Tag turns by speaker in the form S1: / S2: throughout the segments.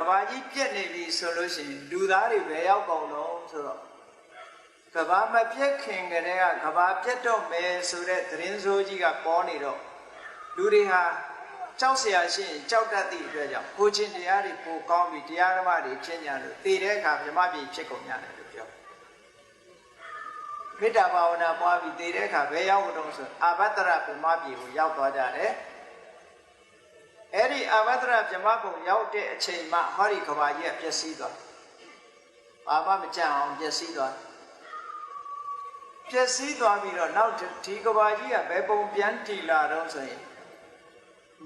S1: ကဘာကြီးပြက်နေပြီဆိုလို့ရှိရင်လူသားတွေပဲရောက်ကုန်တော့ဆိုတော့ကဘာမပြက်ခင်ကတည်းကကဘာပြက်တော့မယ်ဆိုတဲ့သတင်းစိုးကြီးကပေါ်နေတော့လူတွေဟာကြောက်เสียရှိရင်ကြောက်တတ်သည့်အတွက်ကြောင့်ကိုချင်းတရားတွေပိုကောင်းပြီးတရားဓမ္မတွေကျင့်ကြလို့တည်တဲ့အခါမြမပြည်ဖြစ်ကုန်ရတယ်လို့ပြောမေတ္တာဘာဝနာပွားပြီးတည်တဲ့အခါဘယ်ရောက်တော့ဆိုအာဘတ္တရမြမပြည်ကိုရောက်သွားကြတယ် အဲ့ဒီအာဘတ္တရမြမဘုံရောက်တဲ့အချိန်မှဟောဒီကဘာကြီးကပျက်စီးသွားဘာမှမကြံအောင်ပျက်စီးသွားပျက်စီးသွားပြီးတော့နောက်ဒီကဘာကြီးကဘယ်ပုံပြန်တည်လာတော့ဆိုရင်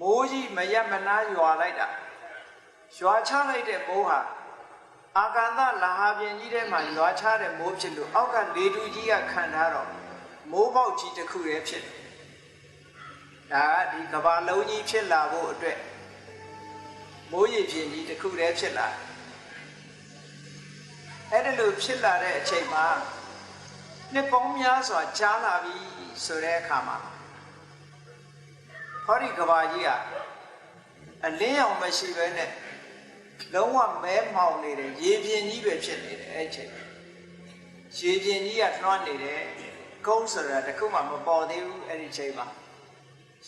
S1: မိုးကြီးမရက်မနာရွာလိုက်တာရွာချလိုက်တဲ့မိုးဟာအာကန္တလာဟာပြင်ကြီးထဲမှာရွာချတဲ့မိုးဖြစ်လို့အောက်ကလေတူကြီးကခံထားတော့မိုးပေါက်ကြီးတစ်ခုတည်းဖြစ်တယ် ဒါကဒီကဘာလုံးကြီးဖြစ်လာဖို့အတွက်မိုးရေပြင်ကြီးတစ်ခုတည်းဖြစ်လာအဲ့ဒီလိုဖြစ်လာတဲ့အချိန်မှာနှစ်ပေါင်းများစွာကြားလာပြီဆိုတဲ့အခါမှာဟောဒီကဘာကြီးကအလင်းရောင်မရှိဘဲနဲ့လုံးဝမဲမှောင်နေတယ်ရေပြင်ကြီးပဲဖြစ်နေတယ်အဲ့ချိန်ရေပြင်ကြီးကလွှမ်းနေတယ်ကုန်းဆိုတာတခုမှမပေါ်သေးဘူးအဲ့ဒီချိန်မှာ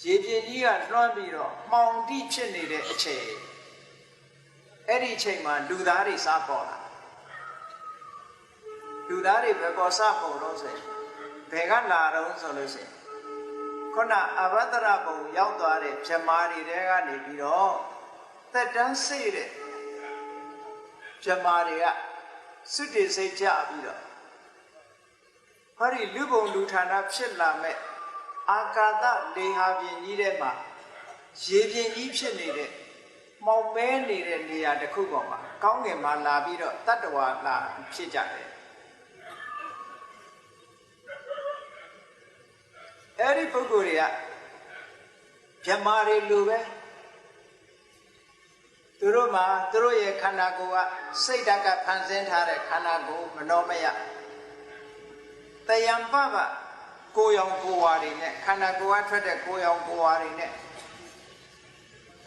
S1: ရေပြင်ကြီးကလွှမ်းပြီးတော့မှောင်တိဖြစ်နေတဲ့အချိန်အဲ့ဒီချိန်မှာလူသားတွေစားပေါ်လာလူသားတွေဘယ်ပေါ်စားပေါ်တော့ဆိုရင်ဘယ်ကလာတော့ဆိုလို့ရှိရင်ခုနအဘဒရဘုံရောက်သွားတဲ့မြမာတွေတဲကနေပြီးတော့တက်တန်းစိတ်တဲ့မြမာတွေကစွတ်တည်စိတ်ကြပြီးတော့ဟောဒီလူဘုံလူဌာနဖြစ်လာမဲ့ အာကာသလေဟာပြင်ကြီးထဲမှာရေပြင်ကြီးဖြစ်နေတဲ့မောင်မဲနေတဲ့နေရာတစ်ခုပေါ်မှာကောင်းငင်မှာလာပြီးတော့တတ္တဝါလာဖြစ်ကြတယ်အဲ့ဒီပုဂ္ဂိုလ်တွေကဗြဟ္မာတွေလိုပဲသူတို့မှာသူတို့ရဲ့ခန္ဓာကိုယ်ကစိတ်ဓာတ်ကဖန်ဆင်းထားတဲ့ခန္ဓာကိုယ်မနောမယတယံပပ ကိုယ်ရောင်ကိုယ်ဝါတွေနဲ့ခန္ဓာကိုယ်ကထွက်တဲ့ကိုယ်ရောင်ကိုယ်ဝါတွေနဲ့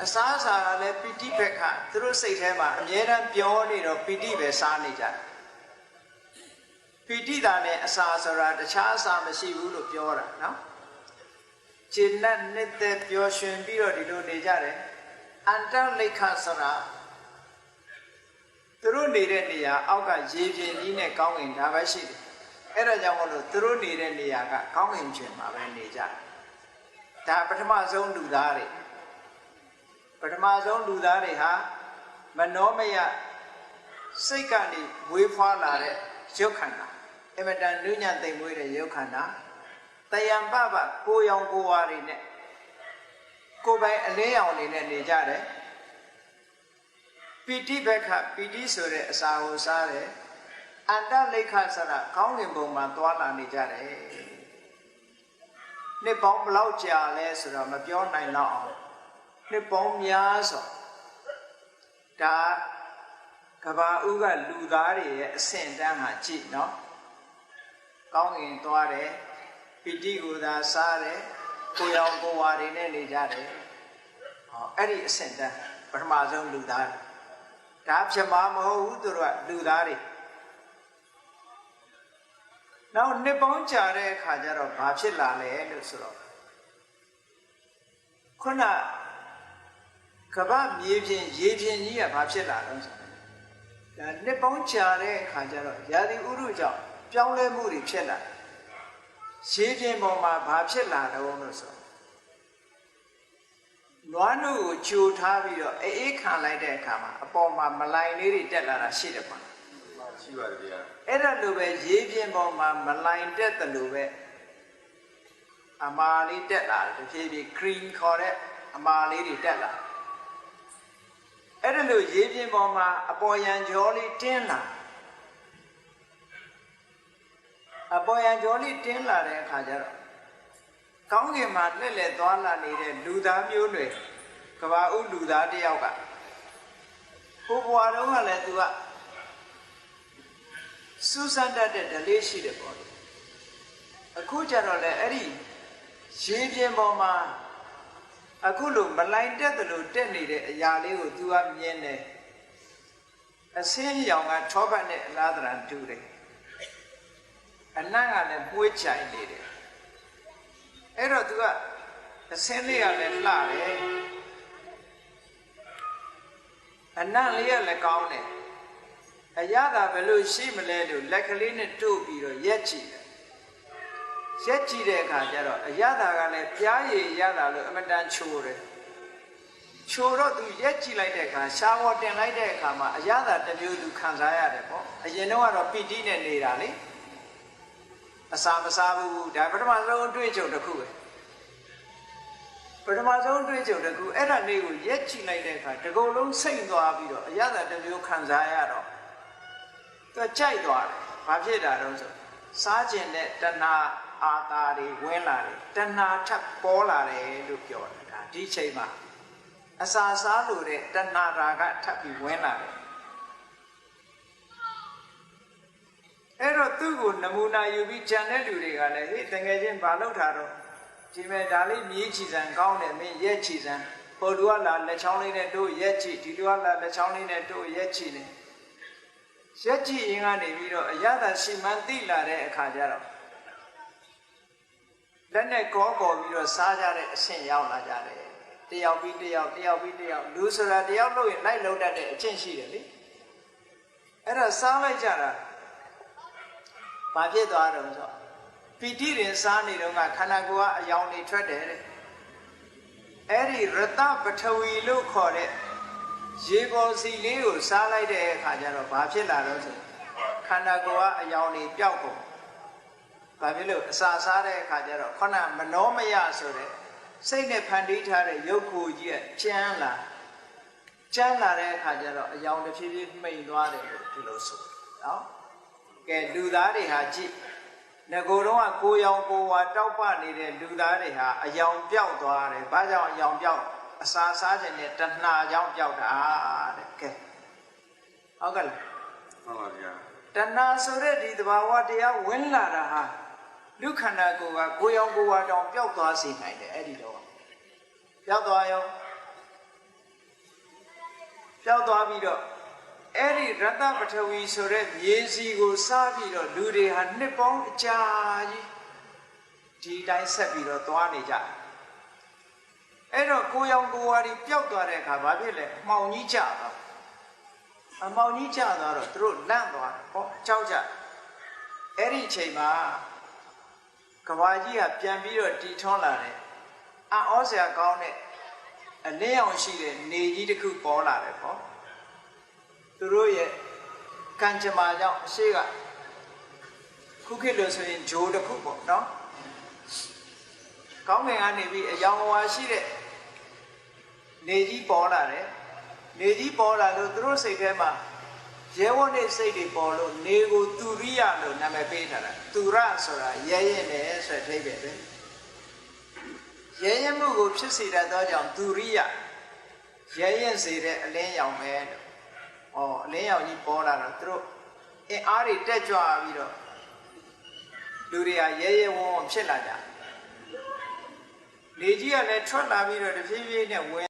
S1: အစားအစာကလည်းပိဋိဘက်ခသူတို့စိတ်ထဲမှာအမြဲတမ်းပြောနေတော့ပိဋိပဲစားနေကြတယ်ပိဋိတာနဲ့အစာဆိုတာတခြားအစာမရှိဘူးလို့ပြောတာနော်ကျင့်တဲ့နှစ်သက်ပျော်ရွှင်ပြီးတော့ဒီလိုနေကြတယ်အန္တလိခဆိုတာသူတို့နေတဲ့နေရာအောက်ကရေပြင်ကြီးနဲ့ကောင်းကင်ဒါပဲရှိတယ် အဲ့ဒါကြောင့်မလို့သူတို့နေတဲ့နေရာကကောင်းကင်ပြင်မှာပဲနေကြတယ်ဒါပထမဆုံးလူသားတွေပထမဆုံးလူသားတွေဟာမနောမယစိတ်ကနေဝေးဖွာလာတဲ့ရုပ်ခန္ဓာအမတန်နုညံ့သိမ်မွေးတဲ့ရုပ်ခန္ဓာတယံပပကိုရောင်ကိုဝါတွေနဲ့ကိုယ်ပိုင်အလင်းရောင်တွေနဲ့နေကြတယ်ပီတိဘက္ခပီတိဆိုတဲ့အစာကိုစားတယ် အန္တလိခဆရခေါင်းငင်ပုံမှာသွာလာနေကြတယ်နှစ်ပေါင်းဘလောက်ကြာလဲဆိုတော့မပြောနိုင်တော့အောင်နှစ်ပေါင်းများစွာဒါကဘာဥကလူသားတွေရဲ့အဆင့်တန်းဟာကြည့်နော်ကောင်းငင်သွားတယ်ပိဋိကိုသာစားတယ်ကိုရောင်ကိုဝါတွေနဲ့နေကြတယ်ဟောအဲ့ဒီအဆင့်တန်းပထမဆုံးလူသားဒါပြမမဟုတ်ဘူးသူတို့ကလူသားတွေ နောက်နှစ်ပေါင်းကြာတဲ့အခါကျတော့ဘာဖြစ်လာလဲလို့ဆိုတော့ခုနကဗမြေပြင်ရေပြင်ကြီးကဘာဖြစ်လာလဲဆိုတော့ဒါနှစ်ပေါင်းကြာတဲ့အခါကျတော့ရာသီဥတုကြောင့်ပြောင်းလဲမှုတွေဖြစ်လာတယ်ရှေးပြင်ပေါ်မှာဘာဖြစ်လာတော့လို့ဆိုနွားနုကိုကြိုထားပြီးတော့အေးအေးခံလိုက်တဲ့အခါမှာအပေါ်မှာမလိုင်လေးတွေတက်လာတာရှိတယ်ပေါ့
S2: ရှိပါတယ်ဗျာ
S1: အဲ့ဒါလိုပဲရေးပြင်ပေါ်မှာမလိုင်တက်တယ်လို့ပဲအမာလေးတက်လာတယ်တဖြည်းဖြည်း green ခေါ်တဲ့အမာလေးတွေတက်လာအဲ့ဒါလိုရေးပြင်ပေါ်မှာအပေါ်ရန်ကြောလေးတင်းလာအပေါ်ရန်ကြောလေးတင်းလာတဲ့အခါကျတော့ကောင်းကင်မှာလက်လက်သွားလာနေတဲ့လူသားမျိုးတွေကဘာဥလူသားတယောက်ကဟိုဘွားတော့ကလည်းသူက စူးစမ်းတတ်တဲ့ဓလေးရှိတယ်ပေါ့လေအခုကျတော့လေအဲ့ဒီရေပြင်ပေါ်မှာအခုလိုမလိုင်တက်တယ်လို့တက်နေတဲ့အရာလေးကို तू ကမြင်တယ်အစင်းရောင်ကထောပတ်နဲ့အလားတရံတူတယ်အနံ့ကလည်းပွေးချိုင်နေတယ်အဲ့တော့ तू ကအစင်းလေးကလည်းလှတယ်အနံ့လေးကလည်းကောင်းတယ် အရသာဘယ်လိုရှိမလဲလို့လက်ကလေးနဲ့တို့ပြီးတော့ရက်ကြည့်တယ်ရက်ကြည့်တဲ့အခါကျတော့အရသာကလည်းပြားရည်ရတာလို့အမတန်ချိုးတယ်ချိုးတော့သူရက်ကြည့်လိုက်တဲ့အခါရှားဝတင်လိုက်တဲ့အခါမှာအရသာတစ်မျိုးသူခံစားရတယ်ပေါ့အရင်တော့ကတော့ပီတိနဲ့နေတာလေအစာမစားဘူးဒါပထမဆုံးအတွေ့အကြုံတစ်ခုပဲပထမဆုံးအတွေ့အကြုံတစ်ခုအဲ့ဒါလေးကိုရက်ကြည့်လိုက်တဲ့အခါတကုံလုံးစိတ်သွားပြီးတော့အရသာတစ်မျိုးခံစားရတော့ သူကြိုက်သွားတယ်ဘာဖြစ်တာတော့ဆိုစားခြင်းနဲ့တဏှာအာတာတွေဝင်လာတယ်တဏှာထပ်ပေါ်လာတယ်လို့ပြောတယ်ဒါဒီချိန်မှာအစာစားလို့တဲ့တဏှာရာကထပ်ပြီးဝင်လာတယ်အဲ့တော့သူ့ကိုနမူနာယူပြီးကြံတဲ့လူတွေကလည်းဟေ့တကယ်ချင်းဘာလုပ်တာတော့ဒီမဲ့ဒါလေးမြေးချီစံကောင်းတယ်မင်းရက်ချီစံဟိုလူကလာလက်ချောင်းလေးနဲ့တို့ရက်ချီဒီလူကလာလက်ချောင်းလေးနဲ့တို့ရက်ချီနေ ရက်ချီရင်ကနေပြီးတော့အရသာရှိမှန်းသိလာတဲ့အခါကျတော့လက်နဲ့ကောကောပြီးတော့စားကြတဲ့အဆင့်ရောက်လာကြတယ်တယောက်ပြီးတယောက်တယောက်ပြီးတယောက်လူဆိုတာတယောက်လို့ရင်လိုက်လုံးတတ်တဲ့အကျင့်ရှိတယ်လေအဲ့ဒါစားလိုက်ကြတာဘာဖြစ်သွားတော့ဆိုပီတိရင်စားနေတော့ကခန္ဓာကိုယ်ကအယောင်တွေထွက်တယ်တဲ့အဲ့ဒီရတပထဝီလို့ခေါ်တဲ့ ရေပေါ်စီလေးကိုစားလိုက်တဲ့အခါကျတော့ဘာဖြစ်လာတော့ဆိုခန္ဓာကိုယ်ကအယောင်တွေပျောက်ကုန်ဘာဖြစ်လို့အစာစားတဲ့အခါကျတော့ခဏမနောမယဆိုတဲ့စိတ်နဲ့ဖန်တီးထားတဲ့ရုပ်ကိုယ်ကြီးကကျန်းလာကျန်းလာတဲ့အခါကျတော့အယောင်တစ်ဖြည်းဖြည်းမှိန်သွားတယ်လို့ဒီလိုဆိုနော်ကဲလူသားတွေဟာကြည့်ငကိုယ်တော့ကကိုရောင်ကိုဝါတောက်ပနေတဲ့လူသားတွေဟာအယောင်ပြောက်သွားတယ်ဘာကြောင့်အယောင်ပြောက် အစာစားခြင်းနဲ့တဏှာကြောင့်ပြောက်တာတဲ့ကဲဟုတ်ကဲ့လား
S2: မှန်ပါဗျာ
S1: တဏှာဆိုတဲ့ဒီသဘာဝတရားဝင်လာတာဟာလူခန္ဓာကိုယ်ကကိုယ်ရောင်ကိုယ်ဝါတောင်ပျောက်သွားစေနိုင်တယ်အဲ့ဒီတော့ပျောက်သွားရောပျောက်သွားပြီးတော့အဲ့ဒီရတပထဝီဆိုတဲ့မြေစီကိုစားပြီးတော့လူတွေဟာနှစ်ပေါင်းအကြာကြီးဒီတိုင်းဆက်ပြီးတော့သွားနေကြတယ် အဲ့တော့ကိုယ်ရောင်ကိုယ်ဝါဒီပျောက်သွားတဲ့အခါဘာဖြစ်လဲမှောင်ကြီးကြသွားအမောင်ကြီးကျသွားတော့သူတို့လန့်သွားတယ်ဟောကြောက်ကြအဲ့ဒီအချိန်မှာကဘာကြီးကပြန်ပြီးတော့တီထွန်းလာတယ်အံ့ဩစရာကောင်းတဲ့အလင်းအောင်ရှိတဲ့နေကြီးတစ်ခုပေါ်လာတယ်ဟောသူတို့ရဲ့ကံကြမ္မာကြောင့်အရှိကခုခေတ်လို့ဆိုရင်ဂျိုးတစ်ခုပေါ့နော်ကောင်းငင်ကနေပြီးအယောင်ဝါရှိတဲ့ နေကြီးပေါ်လာတယ်နေကြီးပေါ်လာလို့သူတို့စိတ်ထဲမှာရဲဝတ်တဲ့စိတ်တွေပေါ်လို့နေကိုသူရိယလို့နာမည်ပေးထားတာသူရဆိုတာရဲရင်တယ်ဆိုတဲ့အဓိပ္ပာယ်ပဲရဲရင်မှုကိုဖြစ်စေတတ်သောကြောင့်သူရိယရဲရင်စေတဲ့အလင်းရောင်ပဲလို့ဩအလင်းရောင်ကြီးပေါ်လာတော့သူတို့အင်အားတွေတက်ကြွပြီးတော့လူတွေကရဲရဲဝံ့ဝံ့ဖြစ်လာကြနေကြီးကလည်းထွက်လာပြီးတော့တဖြည်းဖြည်းနဲ့ဝင်